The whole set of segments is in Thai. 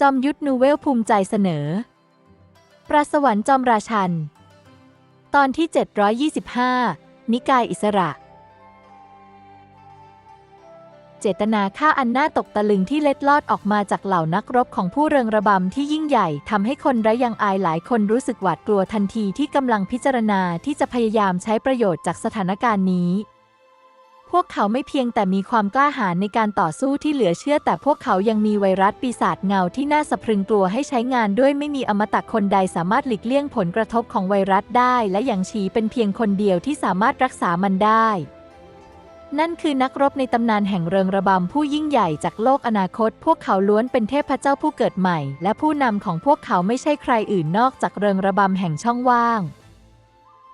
จอมยุทธนูเวลภูมิใจเสนอ ปราสวรรค์จอมราชัน ตอนที่ 725 นิกายอิสระ เจตนาฆ่าอันน่าตกตะลึงที่เล็ดลอดออกมาจากเหล่านักรบของผู้เริงระบำที่ยิ่งใหญ่ทำให้คนไร้ยังอายหลายคนรู้สึกหวาดกลัวทันทีที่กำลังพิจารณาที่จะพยายามใช้ประโยชน์จากสถานการณ์นี้ พวกเขาไม่เพียงแต่มีความกล้าหาญในการต่อสู้ที่เหลือเชื่อ แต่พวกเขายังมีไวรัสปีศาจเงาที่น่าสะพรึงกลัวให้ใช้งานด้วยไม่มีอมตะคนใดสามารถหลีกเลี่ยงผลกระทบของไวรัสได้ และอย่างชีเป็นเพียงคนเดียวที่สามารถรักษามันได้ นั่นคือนักรบในตำนานแห่งเริงระบำผู้ยิ่งใหญ่จากโลกอนาคต พวกเขาล้วนเป็นเทพเจ้าผู้เกิดใหม่ และผู้นำของพวกเขาไม่ใช่ใครอื่นนอกจากเริงระบำแห่งช่องว่าง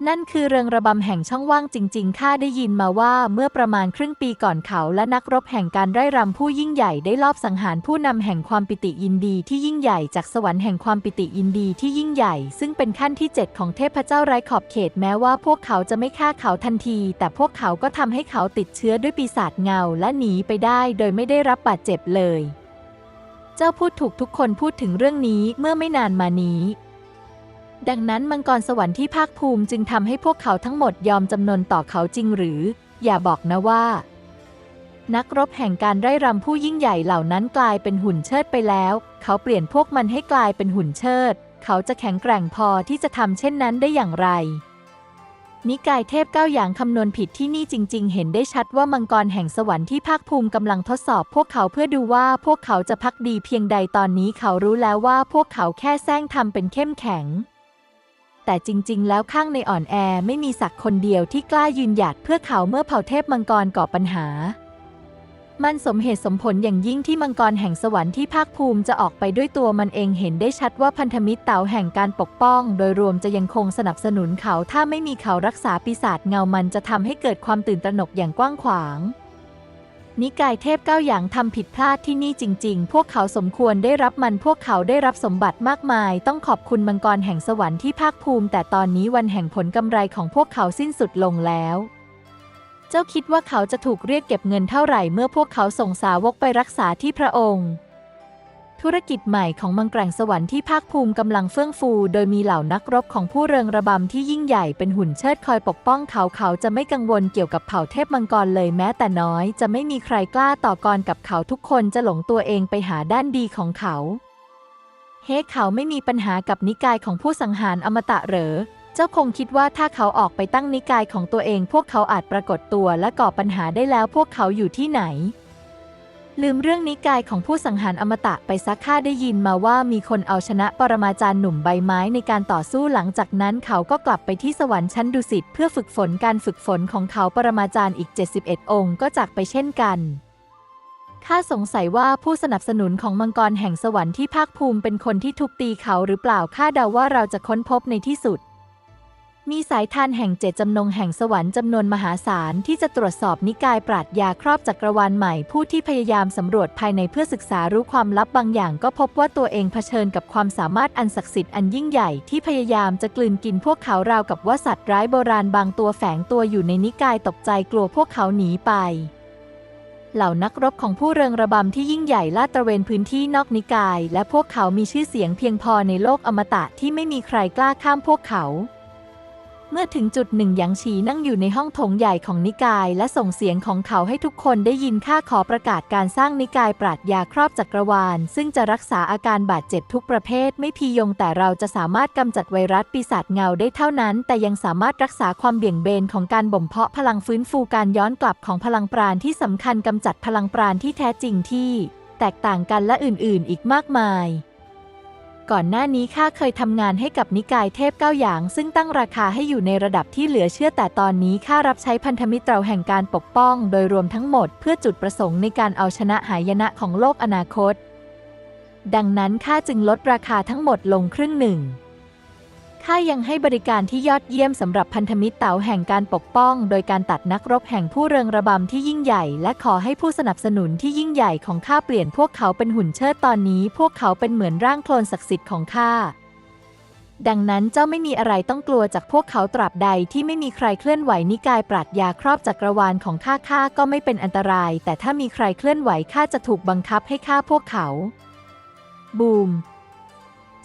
นั่นคือเริงระบำแห่งช่องว่างจริง ๆ ข้าได้ยินมาว่าเมื่อประมาณครึ่งปีก่อนเขาและนักรบแห่งการไร้รำผู้ยิ่งใหญ่ได้ลอบสังหารผู้นำแห่งความปิติยินดีที่ยิ่งใหญ่จากสวรรค์แห่งความปิติยินดีที่ยิ่งใหญ่ ซึ่งเป็นขั้นที่ 7 ของเทพเจ้าไร้ขอบเขตแม้ว่าพวกเขาจะไม่ฆ่าเขาทันที แต่พวกเขาก็ทำให้เขาติดเชื้อด้วยปีศาจเงาและหนีไปได้โดยไม่ได้รับบาดเจ็บเลย เจ้าพูดถูกทุกคนพูดถึงเรื่องนี้เมื่อไม่นานมานี้ ดังนั้นมังกรสวรรค์ที่ภาคภูมิจึงทำให้พวกเขาทั้งหมดยอมจำนนต่อเขาจริงหรือ อย่าบอกนะว่า นักรบแห่งการไร้รำผู้ยิ่งใหญ่เหล่านั้นกลายเป็นหุ่นเชิดไปแล้ว เขาเปลี่ยนพวกมันให้กลายเป็นหุ่นเชิด เขาจะแข็งแกร่งพอที่จะทำเช่นนั้นได้อย่างไรนิกายเทพเก้าอย่างคำนวณผิดที่นี่จริง ๆ เห็นได้ชัดว่ามังกรแห่งสวรรค์ที่ภาคภูมิกำลังทดสอบ พวกเขาเพื่อดูว่าพวกเขาจะพักดีเพียงใดตอนนี้เขารู้แล้วว่าพวกเขาแค่แซงทำเป็นเข้มแข็ง แต่จริง ๆ แล้วข้างในอ่อนแอไม่มีสักคนเดียวที่กล้ายืนหยัดเพื่อเขาเมื่อเผ่าเทพมังกรก่อปัญหา มันสมเหตุสมผลอย่างยิ่งที่มังกรแห่งสวรรค์ที่ภาคภูมิจะออกไปด้วยตัวมันเองเห็นได้ชัดว่าพันธมิตรเต่าแห่งการปกป้อง โดยรวมจะยังคงสนับสนุนเขาถ้าไม่มีเขารักษาปีศาจเงามันจะทำให้เกิดความตื่นตระหนกอย่างกว้างขวาง นิกายเทพเก้าอย่างทำผิดพลาดที่นี่จริง ๆ พวกเขาสมควรได้รับมันพวกเขาได้รับสมบัติมากมาย ต้องขอบคุณมังกรแห่งสวรรค์ที่ภาคภูมิ แต่ตอนนี้วันแห่งผลกำไรของพวกเขาสิ้นสุดลงแล้ว เจ้าคิดว่าเขาจะถูกเรียกเก็บเงินเท่าไหร่เมื่อพวกเขาส่งสาวกไปรักษาที่พระองค์ ธุรกิจใหม่ของมังกรสวรรค์ที่ภาคภูมิกำลังเฟื่องฟู โดยมีเหล่านักรบของผู้เริงระบำที่ยิ่งใหญ่เป็นหุ่นเชิดคอยปกป้องเขาเขาจะไม่กังวลเกี่ยวกับเผ่าเทพมังกรเลยแม้แต่น้อย จะไม่มีใครกล้าต่อกรกับเขาทุกคนจะหลงตัวเองไปหาด้านดีของเขา เฮ้เขาไม่มีปัญหากับนิกายของผู้สังหารอมตะเหรอ เจ้าคงคิดว่าถ้าเขาออกไปตั้งนิกายของตัวเอง พวกเขาอาจปรากฏตัวและก่อปัญหาได้แล้วพวกเขาอยู่ที่ไหน ลืมเรื่องนิกายของผู้สังหารอมตะไปซักข้าได้ยินมาว่ามีคนเอาชนะปรมาจารย์หนุ่มใบไม้ในการต่อสู้หลังจากนั้นเขาก็กลับไปที่สวรรค์ชั้นดุสิตเพื่อฝึกฝนการฝึกฝนของเขาปรมาจารย์อีก 71 องค์ก็จากไปเช่นกันข้าสงสัยว่าผู้สนับสนุนของมังกรแห่งสวรรค์ที่ภาคภูมิเป็นคนที่ทุบตีเขาหรือเปล่าข้าเดาว่าเราจะค้นพบในที่สุด มีสายทานแห่งเจตจำนงแห่งสวรรค์จำนวนมหาศาลที่จะตรวจสอบนิกายปราดยาครอบจักรวาลใหม่ผู้ที่พยายามสำรวจภายในเพื่อศึกษารู้ความลับบางอย่าง ก็พบว่าตัวเองเผชิญกับความสามารถอันศักดิ์สิทธิ์อันยิ่งใหญ่ที่พยายามจะกลืนกินพวกเขาราวกับว่าสัตว์ร้ายโบราณบางตัวแฝงตัวอยู่ในนิกายตกใจกลัวพวกเขาหนีไป เหล่านักรบของผู้เริงระบำที่ยิ่งใหญ่ลาดตระเวนพื้นที่นอกนิกาย และพวกเขามีชื่อเสียงเพียงพอในโลกอมตะที่ไม่มีใครกล้าข้ามพวกเขา เมื่อถึงจุดหนึ่งหยางฉีนั่งอยู่ในห้องโถงใหญ่ของนิกาย และส่งเสียงของเขาให้ทุกคนได้ยินข้าขอประกาศการสร้างนิกายปราดยาครอบจักรวาล ซึ่งจะรักษาอาการบาดเจ็บทุกประเภท ไม่พียงแต่เราจะสามารถกำจัดไวรัสปีศาจเงาได้เท่านั้น แต่ยังสามารถรักษาความเบี่ยงเบนของการบ่มเพาะพลังฟื้นฟูการย้อนกลับของพลังปราณที่สำคัญกำจัดพลังปราณที่แท้จริงที่ แตกต่างกันและอื่นๆ อีกมากมาย ก่อนหน้านี้ข้าเคยทำงานให้กับนิกายเทพเก้าอย่าง ซึ่งตั้งราคาให้อยู่ในระดับที่เหลือเชื่อแต่ตอนนี้ข้ารับใช้พันธมิตรเราแห่งการปกป้อง โดยรวมทั้งหมดเพื่อจุดประสงค์ในการเอาชนะหายนะของโลกอนาคต ดังนั้นข้าจึงลดราคาทั้งหมดลงครึ่งหนึ่ง ข้ายังให้บริการที่ยอดเยี่ยมสำหรับพันธมิตรเต๋าแห่งการปกป้อง โดยการตัดนักรบแห่งผู้เริงระบำที่ยิ่งใหญ่ และขอให้ผู้สนับสนุนที่ยิ่งใหญ่ของข้าเปลี่ยนพวกเขาเป็นหุ่นเชิดตอนนี้ พวกเขาเป็นเหมือนร่างโคลนศักดิ์สิทธิ์ของข้าดังนั้นเจ้าไม่มีอะไรต้องกลัวจากพวกเขาตราบใดที่ไม่มีใครเคลื่อนไหวนิกายปราดยาครอบจักรวาลของข้าข้าก็ไม่เป็นอันตราย แต่ถ้ามีใครเคลื่อนไหวข้าจะถูกบังคับให้ฆ่าพวกเขา บูม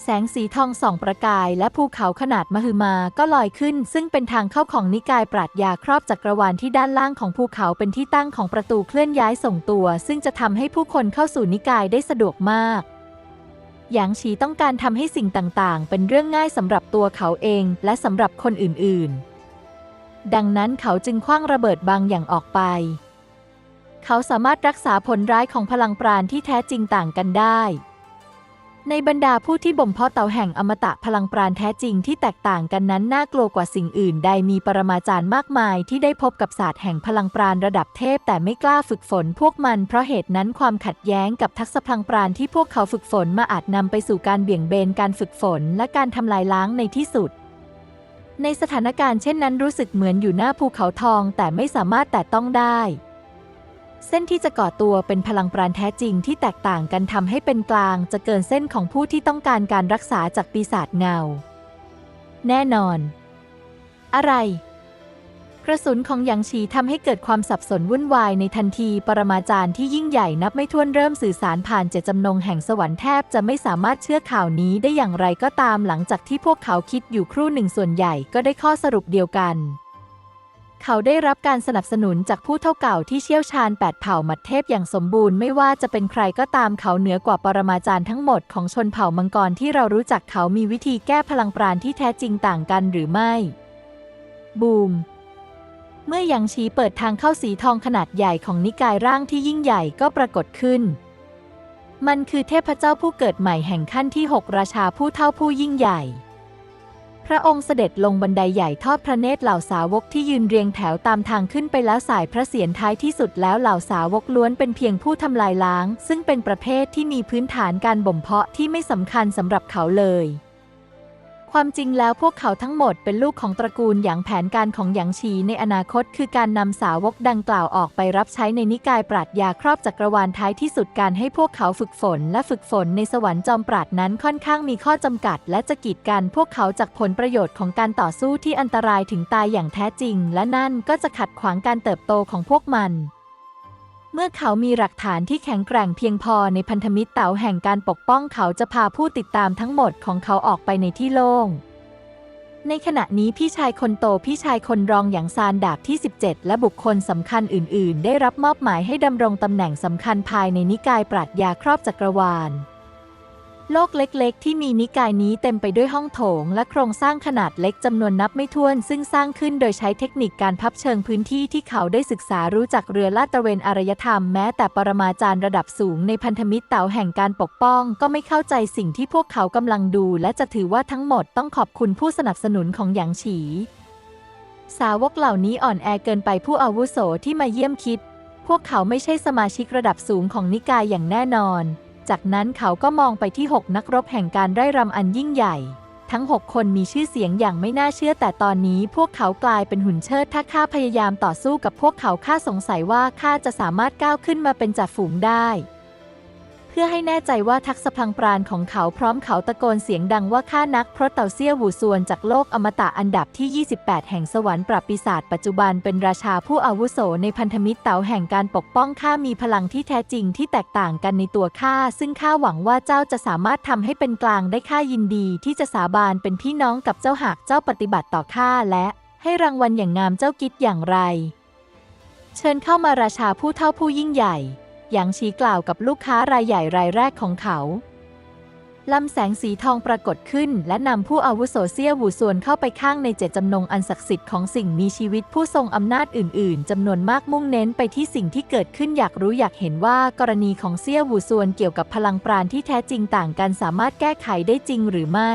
แสงสีทองส่องประกายและภูเขาขนาดมหึมาก็ลอยขึ้น ซึ่งเป็นทางเข้าของนิกายปราดยาครอบจักรวาลที่ด้านล่างของภูเขาเป็นที่ตั้งของประตูเคลื่อนย้ายส่งตัว ซึ่งจะทำให้ผู้คนเข้าสู่นิกายได้สะดวกมากหยางฉีต้องการทำให้สิ่งต่างๆ เป็นเรื่องง่ายสำหรับตัวเขาเองและสำหรับคนอื่นๆ ดังนั้นเขาจึงคว้างระเบิดบางอย่างออกไป เขาสามารถรักษาผลร้ายของพลังปราณที่แท้จริงต่างกันได้ ในบรรดาผู้ที่บ่มเพาะเต่าแห่งอมตะพลังปราณแท้จริงที่แตกต่างกันนั้นน่ากลัวกว่าสิ่งอื่นใดมีปรมาจารย์มากมายที่ได้พบกับศาสตร์แห่งพลังปราณระดับเทพแต่ไม่กล้าฝึกฝนพวกมันเพราะเหตุนั้นความขัดแย้งกับทักษะพลังปราณที่พวกเขาฝึกฝนมาอาจนำไปสู่การเบี่ยงเบนการฝึกฝนและการทำลายล้างในที่สุดในสถานการณ์เช่นนั้นรู้สึกเหมือนอยู่หน้าภูเขาทองแต่ไม่สามารถแตะต้องได้ เส้นที่จะก่อตัวเป็นพลังปราณแท้จริงที่แตกต่างกันทำให้เป็นกลางจะเกินเส้นของผู้ที่ต้องการการรักษาจากปีศาจเงา แน่นอน อะไร กระสุนของหยางฉีทำให้เกิดความสับสนวุ่นวายในทันที ปรมาจารย์ที่ยิ่งใหญ่นับไม่ถ้วนเริ่มสื่อสารผ่านเจตจำนงแห่งสวรรค์แทบจะไม่สามารถเชื่อข่าวนี้ได้อย่างไรก็ตามหลังจากที่พวกเขาคิดอยู่ครู่หนึ่งส่วนใหญ่ก็ได้ข้อสรุปเดียวกัน เขาได้รับการสนับสนุนจากผู้เท่าเก่าที่เชี่ยวชาญแปดเผ่ามัดเทพอย่างสมบูรณ์ไม่ว่าจะเป็นใครก็ตามเขาเหนือกว่าปรมาจารย์ทั้งหมดของชนเผ่ามังกรที่เรารู้จักเขามีวิธีแก้พลังปราณที่แท้จริงต่างกันหรือไม่ บูม เมื่อยางชี้เปิดทางเข้าสีทองขนาดใหญ่ของนิกายร่างที่ยิ่งใหญ่ก็ปรากฏขึ้น มันคือเทพเจ้าผู้เกิดใหม่แห่งขั้นที่หกราชาผู้เท่าผู้ยิ่งใหญ่ พระองค์เสด็จลงบันไดใหญ่ทอดพระเนตรเหล่าสาวกที่ยืนเรียงแถวตามทางขึ้นไปแล้วสายพระเศียรท้ายที่สุดแล้วเหล่าสาวกล้วนเป็นเพียงผู้ทำลายล้าง ซึ่งเป็นประเภทที่มีพื้นฐานการบ่มเพาะที่ไม่สำคัญสำหรับเขาเลย ความจริงแล้วพวกเขาทั้งหมดเป็นลูกของตระกูลหยางแผนการของหยางชีในอนาคต คือการนำสาวกดังกล่าวออกไปรับใช้ในนิกายปราดยาครอบจักรวาลท้ายที่สุดการให้พวกเขาฝึกฝนและฝึกฝนในสวรรค์จอมปราดนั้นค่อนข้างมีข้อจำกัด และจะกีดกันพวกเขาจากผลประโยชน์ของการต่อสู้ที่อันตรายถึงตายอย่างแท้จริง และนั่นก็จะขัดขวางการเติบโตของพวกมัน เมื่อเขามีหลักฐานที่แข็งแกร่งเพียงพอในพันธมิตรเต๋าแห่งการปกป้องเขาจะพาผู้ติดตามทั้งหมดของเขาออกไปในที่โล่ง ในขณะนี้พี่ชายคนโตพี่ชายคนรองอย่างซานดาบที่ 17 และบุคคลสำคัญอื่น ๆ ได้รับมอบหมายให้ดำรงตำแหน่งสำคัญภายในนิกายปรัชญาครอบจักรวาล โลกเล็กๆ ที่มีนิกายนี้เต็มไปด้วยห้องโถง และโครงสร้างขนาดเล็กจำนวนนับไม่ถ้วน ซึ่งสร้างขึ้นโดยใช้เทคนิคการพับเชิงพื้นที่ที่เขาได้ศึกษารู้จักเรือลาดตระเวนอารยธรรมแม้แต่ปรมาจารย์ระดับสูงในพันธมิตรเต่าแห่งการปกป้อง ก็ไม่เข้าใจสิ่งที่พวกเขากำลังดู และจะถือว่าทั้งหมดต้องขอบคุณผู้สนับสนุนของหยางฉี สาวกเหล่านี้อ่อนแอเกินไปผู้อาวุโสที่มาเยี่ยมคิด พวกเขาไม่ใช่สมาชิกระดับสูงของนิกายอย่างแน่นอน จากนั้นเขาก็มองไปที่ 6 นักรบแห่งการไร้รำอันยิ่งใหญ่ ทั้ง 6 คนมีชื่อเสียงอย่างไม่น่าเชื่อแต่ตอนนี้พวกเขากลายเป็นหุ่นเชิด ถ้าข้าพยายามต่อสู้กับพวกเขาข้าสงสัยว่าข้าจะสามารถก้าวขึ้นมาเป็นจ่าฝูงได้ เพื่อให้แน่ใจว่าทักษะพลังปราณของเขาพร้อมเขาตะโกนเสียงดังว่าข้านักเพราะเต่าเซี่ยหวูซวนจากโลกอมตะอันดับที่ 28 แห่งสวรรค์ปรับปีศาจปัจจุบันเป็นราชาผู้อาวุโสในพันธมิตรเต่าแห่งการปกป้องข้ามีพลังที่แท้จริงที่แตกต่างกันในตัวข้าซึ่งข้าหวังว่าเจ้าจะสามารถทำให้เป็นกลางได้ข้ายินดี ที่จะสาบานเป็นพี่น้องกับเจ้าหากเจ้าปฏิบัติต่อข้าและ ให้รางวัลอย่างงามเจ้ากิดอย่างไร เชิญเข้ามาราชาผู้เท่าผู้ยิ่งใหญ่ หยางชีกล่าวกับลูกค้ารายใหญ่รายแรกของเขาลำแสงสีทองปรากฏขึ้น และนำผู้อาวุโสเซียหวูส่วนเข้าไปข้างในเจตจำนงอันศักดิ์สิทธิ์ของสิ่งมีชีวิตผู้ทรงอำนาจอื่น ๆจำนวนมากมุ่งเน้นไปที่สิ่งที่เกิดขึ้นอยากรู้อยากเห็นว่ากรณีของเซียหวูส่วนเกี่ยวกับพลังปราณที่แท้จริงต่างกันสามารถแก้ไขได้จริงหรือไม่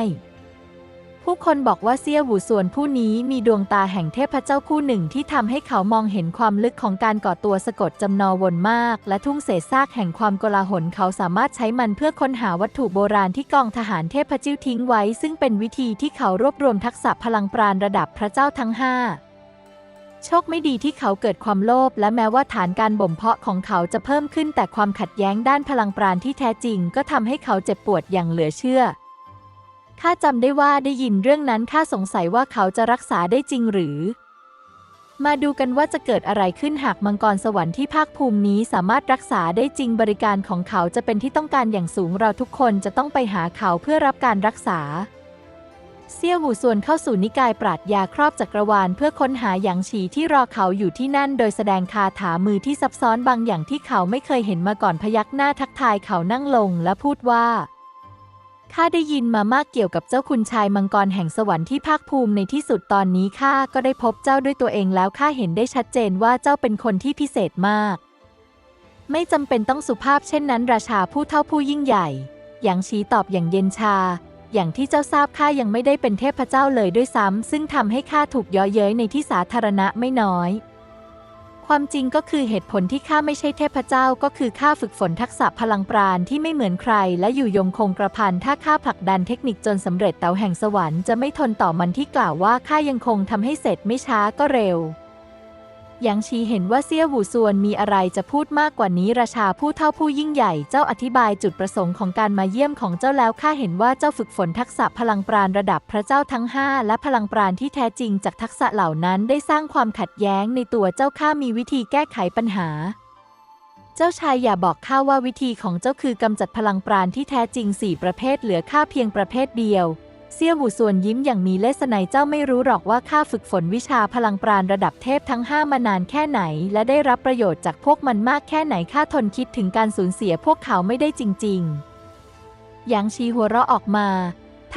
ผู้คนบอกว่าเซี่ยหูส่วนผู้นี้มีดวงตาแห่งเทพเจ้าคู่หนึ่งที่ทำให้เขามองเห็นความลึกของการก่อตัวสะกดจำนอวนมาก และทุ่งเศษซากแห่งความโกลาหลเขาสามารถใช้มันเพื่อค้นหาวัตถุโบราณที่กองทหารเทพจิ้วทิ้งไว้ ซึ่งเป็นวิธีที่เขารวบรวมทักษะพลังปราณระดับพระเจ้าทั้งห้าโชคไม่ดีที่เขาเกิดความโลภและแม้ว่าฐานการบ่มเพาะของเขาจะเพิ่มขึ้นแต่ความขัดแย้งด้านพลังปราณที่แท้จริง ก็ทำให้เขาเจ็บปวดอย่างเหลือเชื่อ ข้าจำได้ว่าได้ยินเรื่องนั้นข้าสงสัยว่าเขาจะรักษาได้จริงหรือ มาดูกันว่าจะเกิดอะไรขึ้นหากมังกรสวรรค์ที่ภาคภูมินี้สามารถรักษาได้จริงบริการของเขาจะเป็นที่ต้องการอย่างสูงเราทุกคนจะต้องไปหาเขาเพื่อรับการรักษา เซี่ยวหูส่วนเข้าสู่นิกายปราดยาครอบจักรวาลเพื่อค้นหาหยางฉีที่รอเขาอยู่ที่นั่น โดยแสดงคาถามือที่ซับซ้อนบางอย่างที่เขาไม่เคยเห็นมาก่อนพยักหน้าทักทายเขานั่งลงและพูดว่า ข้าได้ยินมามากเกี่ยวกับเจ้าคุณชายมังกรแห่งสวรรค์ที่ภาคภูมิในที่สุดตอนนี้ข้าก็ได้พบเจ้าด้วยตัวเองแล้วข้าเห็นได้ชัดเจนว่าเจ้าเป็นคนที่พิเศษมาก ไม่จำเป็นต้องสุภาพเช่นนั้น ราชาผู้เท่าผู้ยิ่งใหญ่หยางชีตอบอย่างเย็นชา อย่างที่เจ้าทราบข้ายังไม่ได้เป็นเทพเจ้าเลยด้วยซ้ำซึ่งทำให้ข้าถูกย่อเย้ยในที่สาธารณะไม่น้อย ความจริงก็คือเหตุผลที่ข้าไม่ใช่เทพเจ้าก็คือข้าฝึกฝนทักษะพลังปราณที่ไม่เหมือนใคร และอยู่ยงคงกระพันถ้าข้าผลักดันเทคนิคจนสำเร็จเตาแห่งสวรรค์จะไม่ทนต่อมันที่กล่าวว่าข้ายังคงทำให้เสร็จไม่ช้าก็เร็ว หยางชีเห็นว่าเซี่ยหูซวนมีอะไรจะพูดมากกว่านี้ราชาผู้เท่าผู้ยิ่งใหญ่เจ้าอธิบายจุดประสงค์ของการมาเยี่ยมของเจ้าแล้วข้าเห็นว่าเจ้าฝึกฝนทักษะพลังปราณระดับพระเจ้าทั้งห้าและพลังปราณที่แท้จริงจากทักษะเหล่านั้นได้สร้างความขัดแย้งในตัวเจ้าข้ามีวิธีแก้ไขปัญหา เจ้าชายอย่าบอกข้าว่าวิธีของเจ้าคือกำจัดพลังปราณที่แท้จริงสี่ประเภทเหลือข้าเพียงประเภทเดียว เซี่ยหูส่วนยิ้มอย่างมีเลสไนเจ้าไม่รู้หรอกว่าข้าฝึกฝนวิชาพลังปราณระดับเทพทั้งห้ามานานแค่ไหน และได้รับประโยชน์จากพวกมันมากแค่ไหนข้าทนคิดถึงการสูญเสียพวกเขาไม่ได้จริง ๆ หยางชีหัวเราะออกมา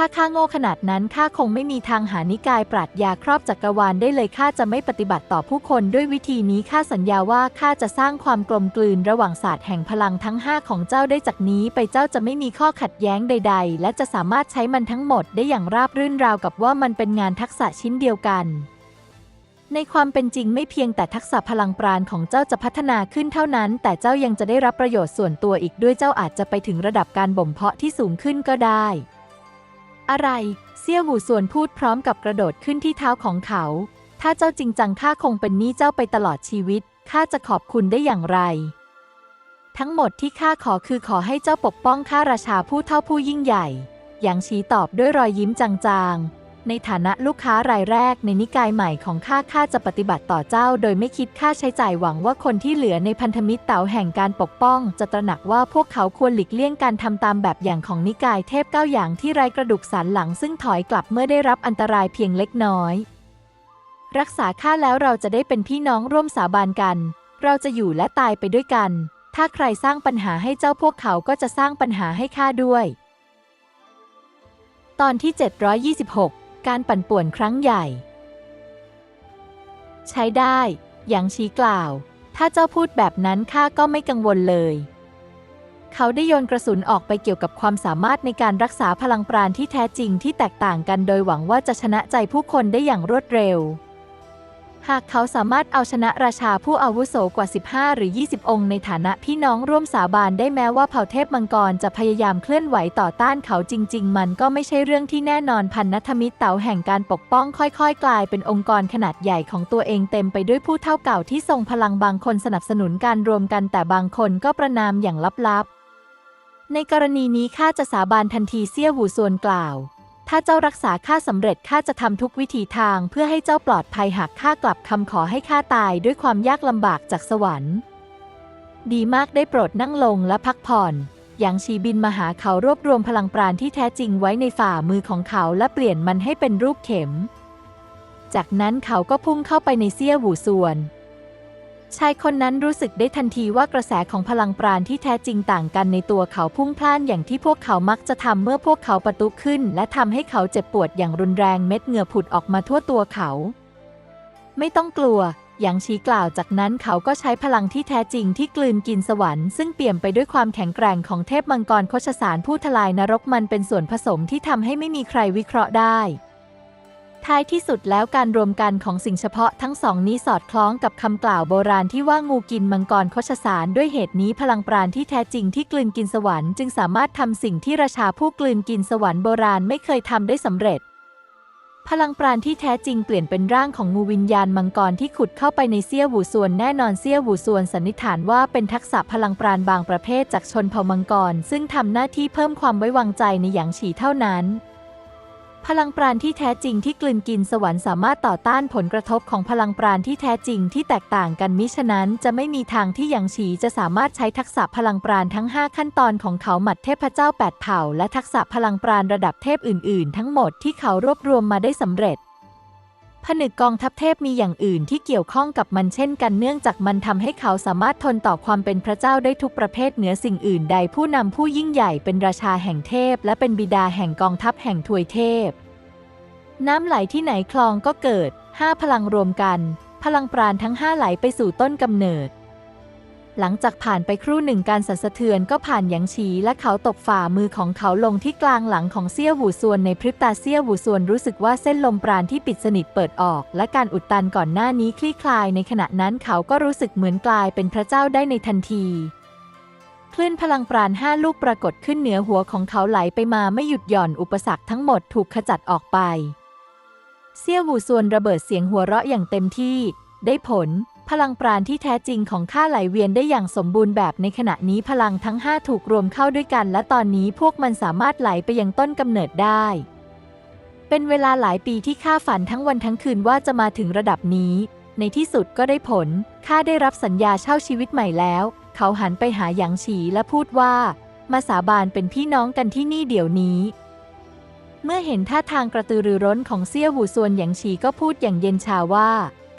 ถ้าข้าโง่ขนาดนั้นข้าคงไม่มีทางหานิกายปราดยาครอบจักรวาลได้เลยข้าจะไม่ปฏิบัติต่อผู้คนด้วยวิธีนี้ข้าสัญญาว่าข้าจะสร้างความกลมกลืนระหว่างศาสตร์แห่งพลังทั้งห้าของเจ้าได้จากนี้ ไปเจ้าจะไม่มีข้อขัดแย้งใด ๆ และจะสามารถใช้มันทั้งหมดได้อย่างราบรื่นราวกับว่ามันเป็นงานทักษะชิ้นเดียวกันในความเป็นจริงไม่เพียงแต่ทักษะพลังปราณของเจ้าจะพัฒนาขึ้นเท่านั้น แต่เจ้ายังจะได้รับประโยชน์ส่วนตัวอีกด้วยเจ้าอาจจะไปถึงระดับการบ่มเพาะที่สูงขึ้นก็ได้ อะไร เซี่ยวหูส่วนพูดพร้อมกับกระโดดขึ้นที่เท้าของเขา ถ้าเจ้าจริงจังข้าคงเป็นหนี้เจ้าไปตลอดชีวิต ข้าจะขอบคุณได้อย่างไร ทั้งหมดที่ข้าขอคือขอให้เจ้าปกป้องข้าราชาผู้เท่าผู้ยิ่งใหญ่ หยางชีตอบด้วยรอยยิ้มจางๆ ในฐานะลูกค้ารายแรกในนิกายใหม่ของข้าข้าจะปฏิบัติต่อเจ้า โดยไม่คิดค่าใช้จ่ายหวังว่าคนที่เหลือในพันธมิตรเต๋าแห่งการปกป้อง จะตระหนักว่าพวกเขาควรหลีกเลี่ยงการทำตามแบบอย่างของนิกายเทพเก้าอย่างที่ไร้กระดูกสันหลัง ซึ่งถอยกลับเมื่อได้รับอันตรายเพียงเล็กน้อย รักษาข้าแล้วเราจะได้เป็นพี่น้องร่วมสาบานกัน เราจะอยู่และตายไปด้วยกัน ถ้าใครสร้างปัญหาให้เจ้าพวกเขาก็จะสร้างปัญหาให้ข้าด้วย ตอนที่ 726 การปั่นป่วนครั้งใหญ่ ใช้ได้ อย่างชี้กล่าว ถ้าเจ้าพูดแบบนั้นข้าก็ไม่กังวลเลย เขาได้โยนกระสุนออกไปเกี่ยวกับความสามารถในการรักษาพลังปราณที่แท้จริงที่แตกต่างกันโดยหวังว่าจะชนะใจผู้คนได้อย่างรวดเร็ว หากเขาสามารถเอาชนะราชาผู้อาวุโสกว่า 15 หรือ 20 องค์ในฐานะพี่น้องร่วมสาบานได้แม้ว่าเผ่าเทพมังกรจะพยายามเคลื่อนไหวต่อต้านเขาจริง ๆ มันก็ไม่ใช่เรื่องที่แน่นอนพันนธมิตรเต๋าแห่งการปกป้องค่อยๆ กลายเป็นองค์กรขนาดใหญ่ของตัวเองเต็มไปด้วยผู้เท่าเก่าที่ทรงพลังบางคนสนับสนุนการรวมกันแต่บางคนก็ประนามอย่างลับๆ ในกรณีนี้ข้าจะสาบานทันทีเซี่ยหูส่วนกล่าว ถ้าเจ้ารักษาข้าสำเร็จข้าจะทำทุกวิถีทางเพื่อให้เจ้าปลอดภัยหากข้ากลับคำขอให้ข้าตายด้วยความยากลำบากจากสวรรค์ ดีมากได้โปรดนั่งลงและพักผ่อนหยางชีบินมาหาเขารวบรวมพลังปราณที่แท้จริงไว้ในฝ่ามือของเขาและเปลี่ยนมันให้เป็นรูปเข็ม จากนั้นเขาก็พุ่งเข้าไปในเซี่ยหูส่วน ชายคนนั้นรู้สึกได้ทันทีว่ากระแสของพลังปราณที่แท้จริงต่างกันในตัวเขาพุ่งพล่านอย่างที่พวกเขามักจะทำเมื่อพวกเขาประตุขึ้น และทำให้เขาเจ็บปวดอย่างรุนแรงเม็ดเหงื่อผุดออกมาทั่วตัวเขา ไม่ต้องกลัวหยางชี้กล่าวจากนั้นเขาก็ใช้พลังที่แท้จริงที่กลืนกินสวรรค์ซึ่งเปี่ยมไปด้วยความแข็งแกร่งของเทพมังกรโคชสารผู้ทลายนรกมันเป็นส่วนผสมที่ทำให้ไม่มีใครวิเคราะห์ได้ ท้ายที่สุดแล้วการรวมกันของสิ่งเฉพาะทั้งสองนี้สอดคล้องกับคำกล่าวโบราณที่ว่างูกินมังกรโคชสารด้วยเหตุนี้พลังปราณที่แท้จริงที่กลืนกินสวรรค์จึงสามารถทำสิ่งที่ราชาผู้กลืนกินสวรรค์โบราณไม่เคยทำได้สำเร็จ พลังปราณที่แท้จริงเปลี่ยนเป็นร่างของงูวิญญาณมังกรที่ขุดเข้าไปในเซี่ยหูส่วนแน่นอนเซี่ยหูส่วนสันนิษฐานว่าเป็นทักษะพลังปราณบางประเภทจากชนเผ่ามังกร ซึ่งทำหน้าที่เพิ่มความไว้วางใจในหยางฉีเท่านั้น พลังปราณที่แท้จริงที่กลืนกินสวรรค์สามารถต่อต้านผลกระทบของพลังปราณที่แท้จริงที่แตกต่างกันมิฉะนั้น จะไม่มีทางที่หยางฉีจะสามารถใช้ทักษะพลังปราณทั้ง 5 ขั้นตอนของเขาหมัดเทพเจ้าแปดเผ่า และทักษะพลังปราณระดับเทพอื่น ๆ ทั้งหมดที่เขารวบรวมมาได้สำเร็จ ผนึกกองทัพเทพมีอย่างอื่นที่เกี่ยวข้องกับมันเช่นกันเนื่องจากมันทำให้เขาสามารถทนต่อความเป็นพระเจ้าได้ทุกประเภทเหนือสิ่งอื่นใดผู้นำผู้ยิ่งใหญ่เป็นราชาแห่งเทพ และเป็นบิดาแห่งกองทัพแห่งทวยเทพ น้ำไหลที่ไหนคลองก็เกิด5พลังรวมกัน พลังปราณทั้ง5ไหลไปสู่ต้นกำเนิด หลังจากผ่านไปครู่หนึ่งการสั่นสะเทือนก็ผ่านหยางฉีและเขาตบฝ่ามือของเขาลงที่กลางหลังของเซี่ยวหูซวนในพริบตาเซี่ยวหูซวนรู้สึกว่าเส้นลมปราณที่ปิดสนิทเปิดออก และการอุดตันก่อนหน้านี้คลี่คลายในขณะนั้นเขาก็รู้สึกเหมือนกลายเป็นพระเจ้าได้ในทันทีคลื่นพลังปราณห้าลูกปรากฏขึ้นเหนือหัวของเขาไหลไปมาไม่หยุดหย่อนอุปสรรคทั้งหมดถูกขจัดออกไป เซี่ยวหูซวนระเบิดเสียงหัวเราะอย่างเต็มที่ ได้ผล พลังปราณที่แท้จริงของข้าไหลเวียนได้อย่างสมบูรณ์แบบในขณะนี้พลังทั้งห้าถูกรวมเข้าด้วยกัน และตอนนี้พวกมันสามารถไหลไปยังต้นกำเนิดได้ เป็นเวลาหลายปีที่ข้าฝันทั้งวันทั้งคืนว่าจะมาถึงระดับนี้ ในที่สุดก็ได้ผลข้าได้รับสัญญาเช่าชีวิตใหม่แล้ว เขาหันไปหาหยางฉีและพูดว่า มาสาบานเป็นพี่น้องกันที่นี่เดี๋ยวนี้เมื่อเห็นท่าทางกระตือรือร้นของเซี่ยวหูซวนหยางฉีก็พูดอย่างเย็นชาว่า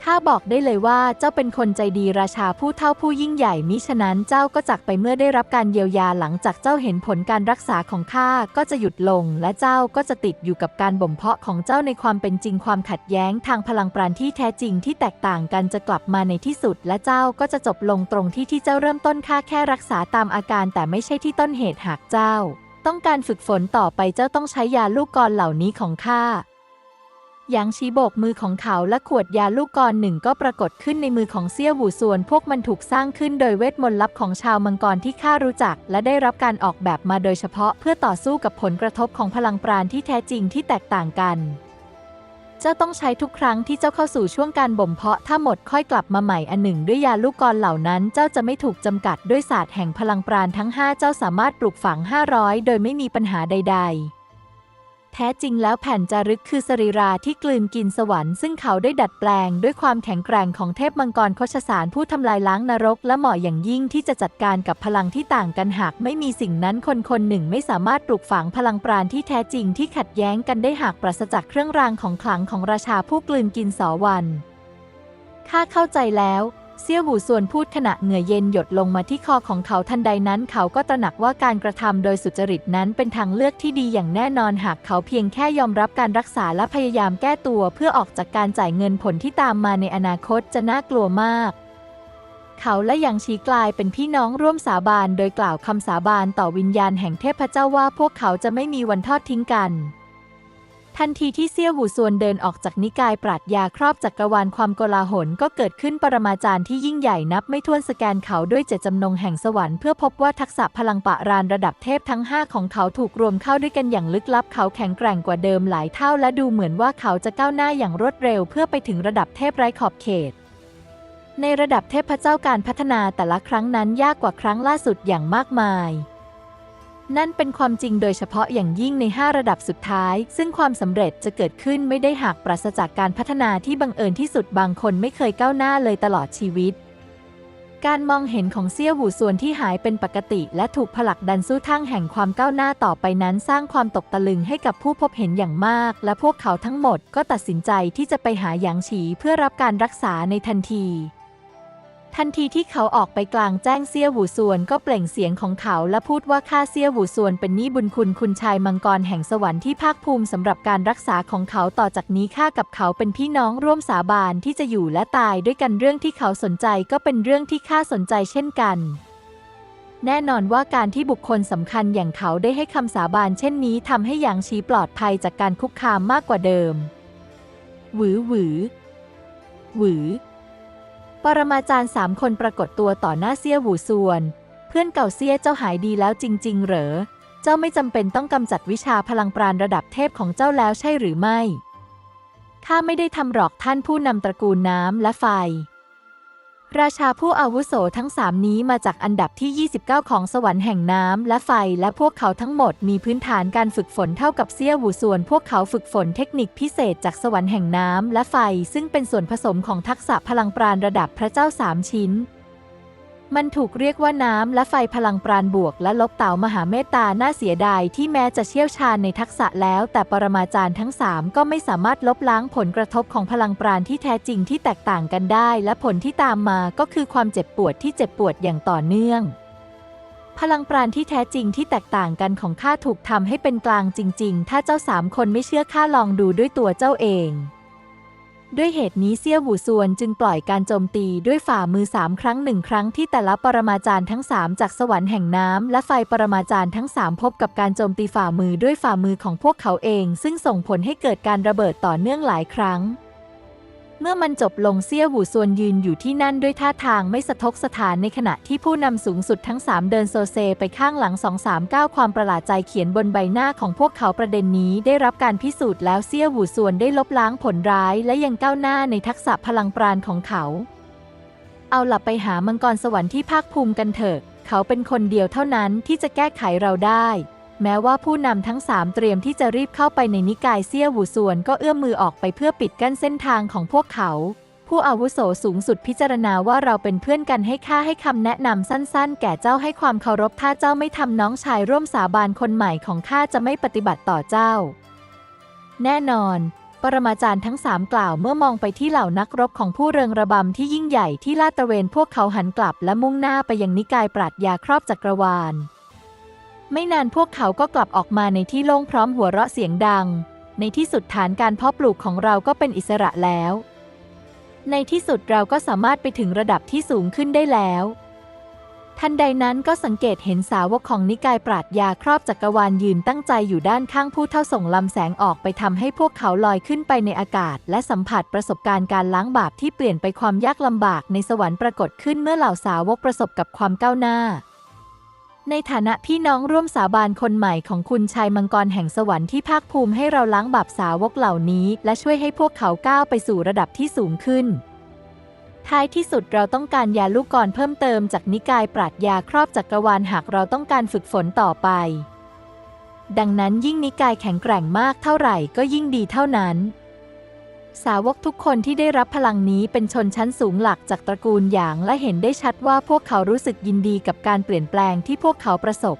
ข้าบอกได้เลยว่าเจ้าเป็นคนใจดีราชาผู้เท่าผู้ยิ่งใหญ่มิฉะนั้นเจ้าก็จักไปเมื่อได้รับการเยียวยาหลังจากเจ้าเห็นผลการรักษาของข้าก็จะหยุดลง และเจ้าก็จะติดอยู่กับการบ่มเพาะของเจ้าในความเป็นจริงความขัดแย้งทางพลังปราณที่แท้จริงที่แตกต่างกันจะกลับมาในที่สุด และเจ้าก็จะจบลงตรงที่ที่เจ้าเริ่มต้นข้าแค่รักษาตามอาการ แต่ไม่ใช่ที่ต้นเหตุหากเจ้า ต้องการฝึกฝนต่อไปเจ้าต้องใช้ยาลูกกรเหล่านี้ของข้า หยางชีโบกมือของเขาและขวดยาลูกกรหนึ่งก็ปรากฏขึ้นในมือของเซี่ยวหูส่วน พวกมันถูกสร้างขึ้นโดยเวทมนต์ลับของชาวมังกรที่ข้ารู้จัก และได้รับการออกแบบมาโดยเฉพาะเพื่อต่อสู้กับผลกระทบของพลังปราณที่แท้จริงที่แตกต่างกัน เจ้าต้องใช้ทุกครั้งที่เจ้าเข้าสู่ช่วงการบ่มเพาะถ้าหมดค่อยกลับมาใหม่อันหนึ่ง ด้วยยาลูกกรเหล่านั้น เจ้าจะไม่ถูกจำกัดด้วยศาสตร์แห่งพลังปราณทั้ง 5 เจ้าสามารถปลูกฝัง 500 โดยไม่มีปัญหาใด ๆ แท้จริงแล้วแผ่นจารึกคือสรีราที่กลืนกินสวรรค์ซึ่งเขาได้ดัดแปลงด้วยความแข็งแกร่งของเทพมังกรโคชสารผู้ทำลายล้างนรก และเหมาะอย่างยิ่งที่จะจัดการกับพลังที่ต่างกันหากไม่มีสิ่งนั้นคนคนหนึ่งไม่สามารถปลูกฝังพลังปราณที่แท้จริงที่ขัดแย้งกันได้หากปราศจากเครื่องรางของขลังของราชาผู้กลืนกินสวรรค์ข้าเข้าใจแล้ว เซี่ยวหูส่วนพูดขณะเหงื่อเย็นหยดลงมาที่คอของเขาทันใดนั้น เขาก็ตระหนักว่าการกระทำโดยสุจริตนั้นเป็นทางเลือกที่ดีอย่างแน่นอนหากเขาเพียงแค่ยอมรับการรักษาและพยายามแก้ตัวเพื่อออกจากการจ่ายเงินผลที่ตามมาในอนาคตจะน่ากลัวมาก เขาและยางชีกลายเป็นพี่น้องร่วมสาบานโดยกล่าวคำสาบานต่อวิญญาณแห่งเทพเจ้าว่าพวกเขาจะไม่มีวันทอดทิ้งกัน ทันทีที่เซี่ยวหูซวนเดินออกจากนิกายปราดยาครอบจักกรวาลความโกลาหลก็เกิดขึ้นปรมาจารย์ที่ยิ่งใหญ่นับไม่ถ้วนสแกนเขาด้วยเจตจำนงแห่งสวรรค์เพื่อพบว่าทักษะพลังปะรานระดับเทพทั้ง 5 ของเขาถูกรวมเข้าด้วยกันอย่างลึกลับเขาแข็งแกร่งกว่าเดิมหลายเท่า และดูเหมือนว่าเขาจะก้าวหน้าอย่างรวดเร็ว เพื่อไปถึงระดับเทพไร้ขอบเขตในระดับเทพเจ้าการพัฒนาแต่ละครั้งนั้นยากกว่าครั้งล่าสุดอย่างมากมาย นั่นเป็นความจริงโดยเฉพาะอย่างยิ่งใน 5 ระดับสุดท้าย ซึ่งความสำเร็จจะเกิดขึ้นไม่ได้หากปราศจากการพัฒนาที่บังเอิญที่สุดบางคนไม่เคยก้าวหน้าเลยตลอดชีวิต การมองเห็นของเซี่ยวหูส่วนที่หายเป็นปกติ และถูกผลักดันสู้ทั้งแห่งความก้าวหน้าต่อไปนั้น สร้างความตกตะลึงให้กับผู้พบเห็นอย่างมาก และพวกเขาทั้งหมดก็ตัดสินใจที่จะไปหาหยางฉีเพื่อรับการรักษาในทันที ทันทีที่เขาออกไปกลางแจ้งเซี่ยหูส่วนก็เปล่งเสียงของเขาและพูดว่าข้าเซี่ยหูส่วนเป็นหนี้บุญคุณคุณชายมังกรแห่งสวรรค์ที่ภาคภูมิสำหรับการรักษาของเขาต่อจากนี้ข้ากับเขาเป็นพี่น้องร่วมสาบานที่จะอยู่และตายด้วยกันเรื่องที่เขาสนใจก็เป็นเรื่องที่ข้าสนใจเช่นกัน แน่นอนว่าการที่บุคคลสำคัญอย่างเขาได้ให้คำสาบานเช่นนี้ทำให้หยางชีปลอดภัยจากการคุกคามมากกว่าเดิม หวือหวือ หวือ ปรมาจารย์สามคนปรากฏตัวต่อหน้าเซี่ยหูส่วน เพื่อนเก่าเซี่ยเจ้าหายดีแล้วจริง ๆ เหรอ เจ้าไม่จำเป็นต้องกำจัดวิชาพลังปราณระดับเทพของเจ้าแล้วใช่หรือไม่ ข้าไม่ได้ทำหรอกท่านผู้นำตระกูลน้ำและไฟ ราชาผู้อาวุโสทั้งสามนี้มาจากอันดับที่ 29 ของสวรรค์แห่งน้ำและไฟ และพวกเขาทั้งหมดมีพื้นฐานการฝึกฝนเท่ากับเซี่ยหูส่วน พวกเขาฝึกฝนเทคนิคพิเศษจากสวรรค์แห่งน้ำและไฟ ซึ่งเป็นส่วนผสมของทักษะพลังปราณระดับพระเจ้าสามชิ้น มันถูกเรียกว่าน้ำและไฟพลังปราณบวก และลบเต่ามหาเมตตาน่าเสียดายที่แม้จะเชี่ยวชาญในทักษะแล้ว แต่ปรมาจารย์ทั้งสามก็ไม่สามารถลบล้างผลกระทบของพลังปราณที่แท้จริงที่แตกต่างกันได้ และผลที่ตามมาก็คือความเจ็บปวดที่เจ็บปวดอย่างต่อเนื่อง พลังปราณที่แท้จริงที่แตกต่างกันของข้าถูกทำให้เป็นกลางจริง ๆ ถ้าเจ้าสามคนไม่เชื่อข้าลองดูด้วยตัวเจ้าเอง ด้วยเหตุนี้เซี่ยบูซวนจึงปล่อยการโจมตีด้วยฝ่ามือสามครั้งหนึ่งครั้งที่แต่ละปรมาจารย์ทั้งสามจากสวรรค์แห่งน้ำและไฟปรมาจารย์ทั้งสามพบกับการโจมตีฝ่ามือด้วยฝ่ามือของพวกเขาเอง ซึ่งส่งผลให้เกิดการระเบิดต่อเนื่องหลายครั้ง เมื่อมันจบลงเซี่ยหวูซวนยืนอยู่ที่นั่นด้วยท่าทางไม่สะทกสถานในขณะที่ผู้นำสูงสุดทั้งสามเดินโซเซไปข้างหลัง 239 ความประหลาดใจเขียนบนใบหน้าของพวกเขาประเด็นนี้ได้รับการพิสูจน์แล้วเซี่ยหวูซวนได้ลบล้างผลร้ายและยังก้าวหน้าในทักษะพลังปราณของเขา เอาหลับไปหามังกรสวรรค์ที่ภาคภูมิกันเถอะ เขาเป็นคนเดียวเท่านั้นที่จะแก้ไขเราได้ แม้ว่าผู้นำทั้งสามเตรียมที่จะรีบเข้าไปในนิกายเซี่ยหวูซวนก็เอื้อมมือออกไปเพื่อปิดกั้นเส้นทางของพวกเขา ผู้อาวุโสสูงสุดพิจารณาว่าเราเป็นเพื่อนกันให้ข้าให้คำแนะนำสั้นๆ แก่เจ้าให้ความเคารพถ้าเจ้าไม่ทำน้องชายร่วมสาบานคนใหม่ของข้าจะไม่ปฏิบัติต่อเจ้า แน่นอน ปรมาจารย์ทั้งสามกล่าวเมื่อมองไปที่เหล่านักรบของผู้เริงระบำที่ยิ่งใหญ่ที่ลาดตระเวนพวกเขาหันกลับและมุ่งหน้าไปยังนิกายปราดยาครอบจักรวาล ไม่นานพวกเขาก็กลับออกมาในที่โล่งพร้อมหัวเราะเสียงดัง ในที่สุดฐานการเพาะปลูกของเราก็เป็นอิสระแล้ว ในที่สุดเราก็สามารถไปถึงระดับที่สูงขึ้นได้แล้ว ทันใดนั้นก็สังเกตเห็นสาวกของนิกายปราดยาครอบจักรวาลยืนตั้งใจอยู่ด้านข้างผู้เท่าส่งลำแสงออกไปทำให้พวกเขาลอยขึ้นไปในอากาศ และสัมผัสประสบการณ์การล้างบาปที่เปลี่ยนไปความยากลำบากในสวรรค์ปรากฏขึ้นเมื่อเหล่าสาวกประสบกับความก้าวหน้า ในฐานะพี่น้องร่วมสาบานคนใหม่ของคุณชายมังกรแห่งสวรรค์ที่ภาคภูมิให้เราล้างบาปสาวกเหล่านี้ และช่วยให้พวกเขาก้าวไปสู่ระดับที่สูงขึ้น ท้ายที่สุดเราต้องการยาลูกกรเพิ่มเติมจากนิกายปราดยาครอบจักรวาลหากเราต้องการฝึกฝนต่อไป ดังนั้นยิ่งนิกายแข็งแกร่งมากเท่าไหร่ก็ยิ่งดีเท่านั้น สาวกทุกคนที่ได้รับพลังนี้เป็นชนชั้นสูงหลักจากตระกูลหยางและเห็นได้ชัดว่าพวกเขารู้สึกยินดีกับการเปลี่ยนแปลงที่พวกเขาประสบ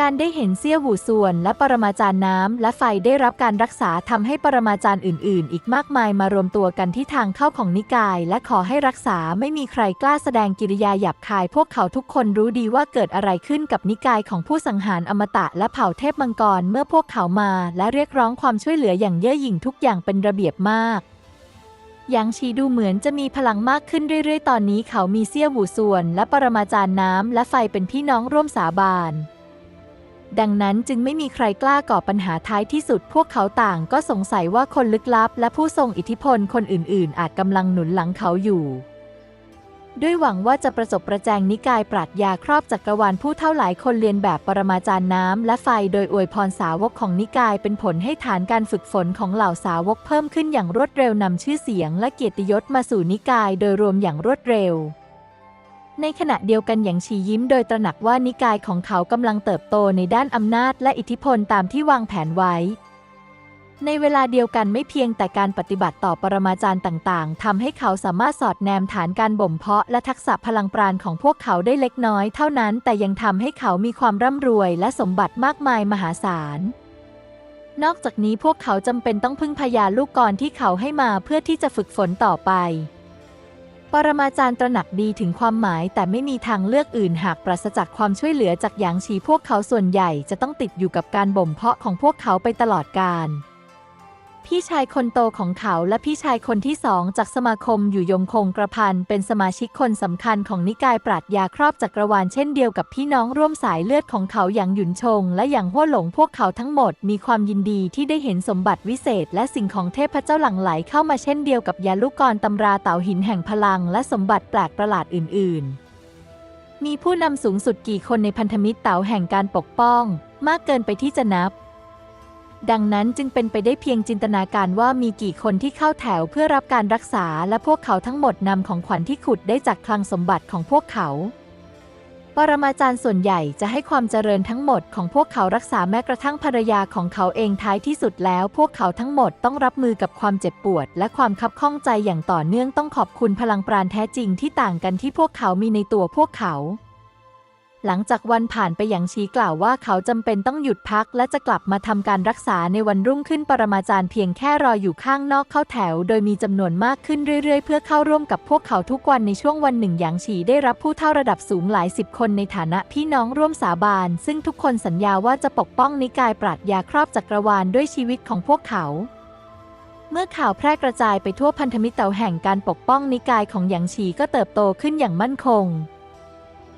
การได้เห็นเซี่ยหูส่วนและปรมาจารย์น้ำและไฟได้รับการรักษาทำให้ปรมาจารย์อื่น ๆ อีกมากมายมารวมตัวกันที่ทางเข้าของนิกาย และขอให้รักษาไม่มีใครกล้าแสดงกิริยาหยาบคาย พวกเขาทุกคนรู้ดีว่าเกิดอะไรขึ้นกับนิกายของผู้สังหารอมตะและเผ่าเทพมังกรเมื่อพวกเขามาและเรียกร้องความช่วยเหลืออย่างเย่อหยิ่งทุกอย่างเป็นระเบียบมากยางชีดูเหมือนจะมีพลังมากขึ้นเรื่อย ๆ ตอนนี้เขามีเซี่ยหูส่วน และปรมาจารย์น้ำและไฟเป็นพี่น้องร่วมสาบาน ดังนั้นจึงไม่มีใครกล้าก่อปัญหาท้ายที่สุด พวกเขาต่างก็สงสัยว่าคนลึกลับ และผู้ทรงอิทธิพลคนอื่น ๆ อาจกำลังหนุนหลังเขาอยู่ด้วยหวังว่าจะประสบประแจงนิกายปราดยาครอบจักรวาลผู้เท่าหลายคนเรียนแบบปรมาจารย์น้ำและไฟโดยอวยพรสาวกของนิกายเป็นผลให้ฐานการฝึกฝนของเหล่าสาวกเพิ่มขึ้นอย่างรวดเร็วนำชื่อเสียงและเกียรติยศมาสู่นิกายโดยรวมอย่างรวดเร็ว ในขณะเดียวกันอย่างชียิ้มโดยตระหนักว่านิกายของเขากำลังเติบโตในด้านอำนาจและอิทธิพลตามที่วางแผนไว้ ในเวลาเดียวกันไม่เพียงแต่การปฏิบัติต่อปรมาจารย์ต่างๆทำให้เขาสามารถสอดแนมฐานการบ่มเพาะและทักษะพลังปราณของพวกเขาได้เล็กน้อยเท่านั้น แต่ยังทำให้เขามีความร่ำรวยและสมบัติมากมายมหาศาลนอกจากนี้พวกเขาจำเป็นต้องพึ่งพยาลูกกรที่เขาให้มาเพื่อที่จะฝึกฝนต่อไป ปรมาจารย์ตระหนักดีถึงความหมายแต่ไม่มีทางเลือกอื่นหากปราศจากความช่วยเหลือจากหยางฉีพวกเขาส่วนใหญ่จะต้องติดอยู่กับการบ่มเพาะของพวกเขาไปตลอดกาล พี่ชายคนโตของเขาและพี่ชายคนที่สองจากสมาคมอยู่ยงคงกระพันเป็นสมาชิกคนสำคัญของนิกายปราดยาครอบจักรวาลเช่นเดียวกับพี่น้องร่วมสายเลือดของเขาอย่างหยุนชง และอย่างหัวหลงพวกเขาทั้งหมดมีความยินดีที่ได้เห็นสมบัติวิเศษ และสิ่งของเทพเจ้าหลั่งไหลเข้ามาเช่นเดียวกับยาลูกกรตำราเต่าหินแห่งพลัง และสมบัติแปลกประหลาดอื่น ๆมีผู้นำสูงสุดกี่คนในพันธมิตรเต่าแห่งการปกป้อง มากเกินไปที่จะนับ ดังนั้นจึงเป็นไปได้เพียงจินตนาการว่ามีกี่คนที่เข้าแถวเพื่อรับการรักษาและพวกเขาทั้งหมดนำของขวัญที่ขุดได้จากคลังสมบัติของพวกเขา ปรมาจารย์ส่วนใหญ่จะให้ความเจริญทั้งหมดของพวกเขารักษาแม้กระทั่งภรรยาของเขาเองท้ายที่สุดแล้ว พวกเขาทั้งหมดต้องรับมือกับความเจ็บปวด และความคับข้องใจอย่างต่อเนื่องต้องขอบคุณพลังปราณแท้จริงที่ต่างกันที่พวกเขามีในตัวพวกเขา หลังจากวันผ่านไปอย่างชี้กล่าวว่าเขาจำเป็นต้องหยุดพัก และจะกลับมาทำการรักษาในวันรุ่งขึ้นปรมาจารย์เพียงแค่รออยู่ข้างนอกเข้าแถว โดยมีจำนวนมากขึ้นเรื่อยๆ เพื่อเข้าร่วมกับพวกเขาทุกวันในช่วงวันหนึ่งหยางฉีได้รับผู้เท่าระดับสูงหลายสิบคนในฐานะพี่น้องร่วมสาบาน ซึ่งทุกคนสัญญาว่าจะปกป้องนิกายปราดยาครอบจักรวาลด้วยชีวิตของพวกเขาเมื่อข่าวแพร่กระจายไปทั่วพันธมิตรเต่าแห่งการปกป้องนิกายของหยางฉีก็เติบโตขึ้นอย่างมั่นคง